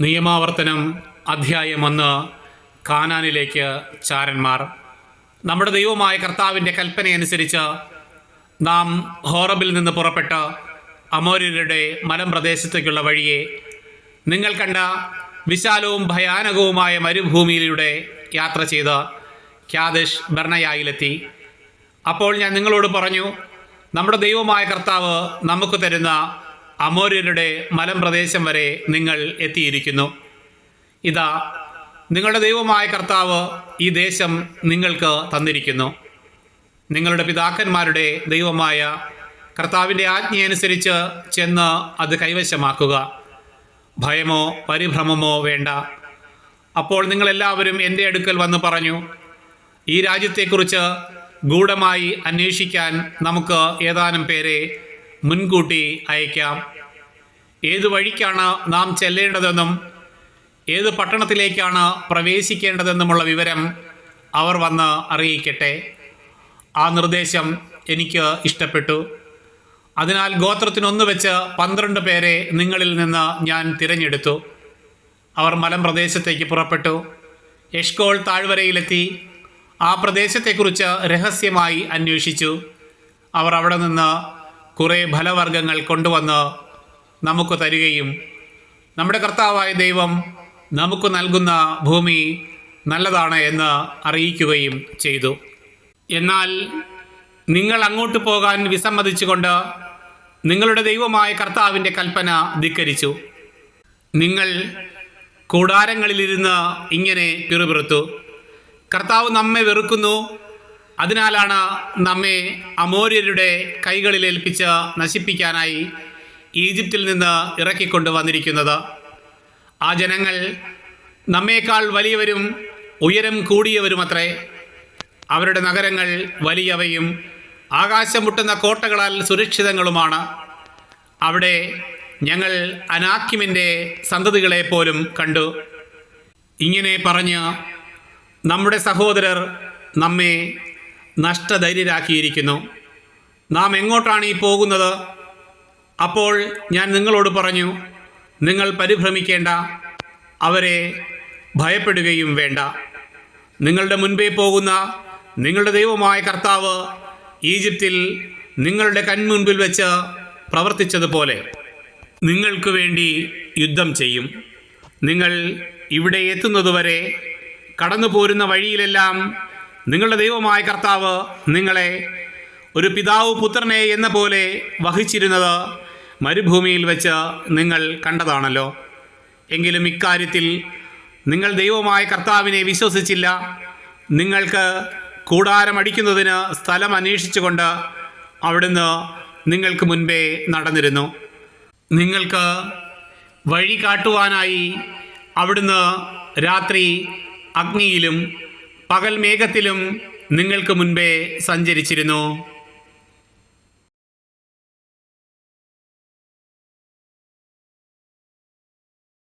നിയമാവർത്തനം അധ്യായം ഒന്ന് കാനാനിലേക്ക് ചാരന്മാർ. നമ്മുടെ ദൈവമായ കർത്താവിന്റെ കൽപ്പനയനുസരിച്ച് നാം ഹോറബിൽ നിന്ന് പുറപ്പെട്ട് അമോര്യരുടെ മലമ്പ്രദേശത്തേക്കുള്ള വഴിയെ നിങ്ങൾ കണ്ട വിശാലവും ഭയാനകവുമായ മരുഭൂമിയിലൂടെ യാത്ര ചെയ്ത് ക്യാദിഷ് ബർണയായിലെത്തി. അപ്പോൾ ഞാൻ നിങ്ങളോട് പറഞ്ഞു നമ്മുടെ ദൈവമായ കർത്താവ് നമുക്ക് തരുന്ന അമോര്യരുടെ മലമ്പ്രദേശം വരെ നിങ്ങൾ എത്തിയിരിക്കുന്നു. ഇതാ നിങ്ങളുടെ ദൈവമായ കർത്താവ് ഈ ദേശം നിങ്ങൾക്ക് തന്നിരിക്കുന്നു. നിങ്ങളുടെ പിതാക്കന്മാരുടെ ദൈവമായ കർത്താവിന്റെ ആജ്ഞയനുസരിച്ച് ചെന്ന് അത് കൈവശമാക്കുക. ഭയമോ പരിഭ്രമമോ വേണ്ട. അപ്പോൾ നിങ്ങളെല്ലാവരും എന്റെ അടുക്കൽ വന്ന് പറഞ്ഞു ഈ രാജ്യത്തെക്കുറിച്ച് ഗൂഢമായി അന്വേഷിക്കാൻ നമുക്ക് ഏതാനും പേരെ മുൻകൂട്ടി അയക്കാം. ഏത് വഴിക്കാണ് നാം ചെല്ലേണ്ടതെന്നും ഏത് പട്ടണത്തിലേക്കാണ് പ്രവേശിക്കേണ്ടതെന്നുമുള്ള വിവരം അവർ വന്ന് അറിയിക്കട്ടെ. ആ നിർദ്ദേശം എനിക്ക് ഇഷ്ടപ്പെട്ടു. അതിനാൽ ഗോത്രത്തിനൊന്ന് വെച്ച് പന്ത്രണ്ട് പേരെ നിങ്ങളിൽ നിന്ന് ഞാൻ തിരഞ്ഞെടുത്തു. അവർ മലമ്പ്രദേശത്തേക്ക് പുറപ്പെട്ടു. എഷ്കോൾ താഴ്വരയിലെത്തി. ആ പ്രദേശത്തെക്കുറിച്ച് രഹസ്യമായി അന്വേഷിച്ചു. അവർ അവിടെ നിന്ന് കുറേ ഫലവർഗങ്ങൾ കൊണ്ടുവന്ന് നമുക്ക് തരികയും നമ്മുടെ കർത്താവായ ദൈവം നമുക്ക് നൽകുന്ന ഭൂമി നല്ലതാണ് എന്ന് അറിയിക്കുകയും ചെയ്തു. എന്നാൽ നിങ്ങൾ അങ്ങോട്ട് പോകാൻ വിസമ്മതിച്ചുകൊണ്ട് നിങ്ങളുടെ ദൈവമായ കർത്താവിന്റെ കൽപ്പന ധിക്കരിച്ചു. നിങ്ങൾ കൂടാരങ്ങളിലിരുന്ന് ഇങ്ങനെ പിറുപിറുത്തു. കർത്താവ് നമ്മെ വെറുക്കുന്നു അതിനാലാണ് നമ്മെ അമോര്യരുടെ കൈകളിൽ ഏൽപ്പിച്ച് നശിപ്പിക്കാനായി ഈജിപ്തിൽ നിന്ന് ഇറക്കിക്കൊണ്ട് വന്നിരിക്കുന്നത്. ആ ജനങ്ങൾ നമ്മേക്കാൾ വലിയവരും ഉയരം കൂടിയവരുമത്രേ. അവരുടെ നഗരങ്ങൾ വലിയവയും ആകാശം മുട്ടുന്ന കോട്ടകളാൽ സുരക്ഷിതങ്ങളുമാണ്. അവിടെ ഞങ്ങൾ അനാക്കിമിന്റെ സന്തതികളെ പോലും കണ്ടു. ഇങ്ങനെ പറഞ്ഞ് നമ്മുടെ സഹോദരർ നമ്മെ നഷ്ടധൈര്യരാക്കിയിരിക്കുന്നു. നാം എങ്ങോട്ടാണ് ഈ പോകുന്നത്? അപ്പോൾ ഞാൻ നിങ്ങളോട് പറഞ്ഞു നിങ്ങൾ പരിഭ്രമിക്കേണ്ട അവരെ ഭയപ്പെടുകയും വേണ്ട. നിങ്ങളുടെ മുൻപേ പോകുന്ന നിങ്ങളുടെ ദൈവമായ കർത്താവ് ഈജിപ്തിൽ നിങ്ങളുടെ കൺമുൻപിൽ വെച്ച് പ്രവർത്തിച്ചതുപോലെ നിങ്ങൾക്ക് വേണ്ടി യുദ്ധം ചെയ്യും. നിങ്ങൾ ഇവിടെ എത്തുന്നതുവരെ കടന്നു പോരുന്ന വഴിയിലെല്ലാം നിങ്ങളുടെ ദൈവമായ കർത്താവ് നിങ്ങളെ ഒരു പിതാവ് പുത്രനെ എന്ന പോലെ വഹിച്ചിരുന്നത് മരുഭൂമിയിൽ വെച്ച് നിങ്ങൾ കണ്ടതാണല്ലോ. എങ്കിലും ഇക്കാര്യത്തിൽ നിങ്ങൾ ദൈവമായ കർത്താവിനെ വിശ്വസിച്ചില്ല. നിങ്ങൾക്ക് കൂടാരമടിക്കുന്നതിന് സ്ഥലം അന്വേഷിച്ചുകൊണ്ട് അവിടുന്ന് നിങ്ങൾക്ക് മുൻപേ നടന്നിരുന്നു. നിങ്ങൾക്ക് വഴി കാട്ടുവാനായി അവിടുന്ന് രാത്രി അഗ്നിയിലും പകൽ മേഘത്തിലും നിങ്ങൾക്ക് മുൻപേ സഞ്ചരിച്ചിരുന്നു.